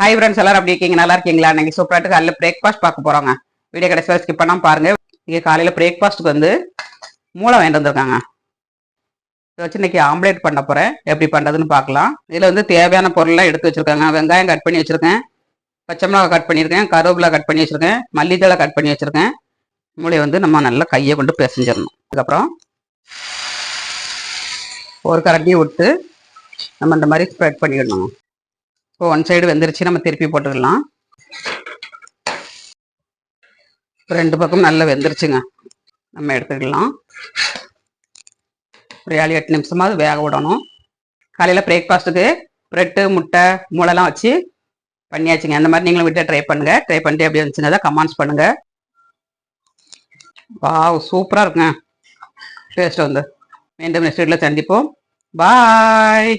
Hi friends எல்லாரும் அப்படி இருக்கீங்க? நல்லா இருக்கீங்களா? நீங்கள் சூப்பராட்டு காலையில் பிரேக்ஃபாஸ்ட் பார்க்க போகிறோங்க வீடியோ கடைசி வரை ஸ்கிப் பண்ணாம பாருங்கள் இங்கே காலையில் பிரேக்ஃபாஸ்ட்டுக்கு வந்து மூளை வாங்கிட்டு வந்திருக்காங்க. இதை வச்சு இன்னைக்கு ஆம்லேட் பண்ண போகிறேன் எப்படி பண்ணுறதுன்னு பார்க்கலாம். இதில் வந்து தேவையான பொருள்லாம் எடுத்து வச்சுருக்காங்க. வெங்காயம் கட் பண்ணி வச்சுருக்கேன். பச்சை மிளகாய் கட் பண்ணியிருக்கேன். கருவேப்பிலை கட் பண்ணி வச்சுருக்கேன். மல்லித்தலை கட் பண்ணி வச்சுருக்கேன். மூளையை வந்து நம்ம நல்லா கையை கொண்டு பிசைஞ்சிடணும். அதுக்கப்புறம் ஒரு கரண்டியை விட்டு நம்ம இந்த மாதிரி ஸ்ப்ரெட் பண்ணிடணும். இப்போ ஒன் சைடு வெந்துருச்சு நம்ம திருப்பி போட்டுக்கலாம் ரெண்டு பக்கம் நல்லா வெந்துருச்சுங்க. நம்ம எடுத்துக்கலாம். ஒரு ஏழு எட்டு நிமிஷமாவது வேக விடணும். காலையில் பிரேக்ஃபாஸ்ட்டுக்கு ப்ரெட்டு முட்டை மூளைலாம் வச்சு பண்ணியாச்சுங்க. அந்த மாதிரி நீங்களும் வீட்டில் ட்ரை பண்ணுங்க. ட்ரை பண்ணிட்டு எப்படி தான் கமெண்ட்ஸ் பண்ணுங்க. வா சூப்பராக இருக்குங்க. டேஸ்ட் வந்து. மீண்டும் நெக்ஸ்ட் வீட்டில் சந்திப்போம். பாய்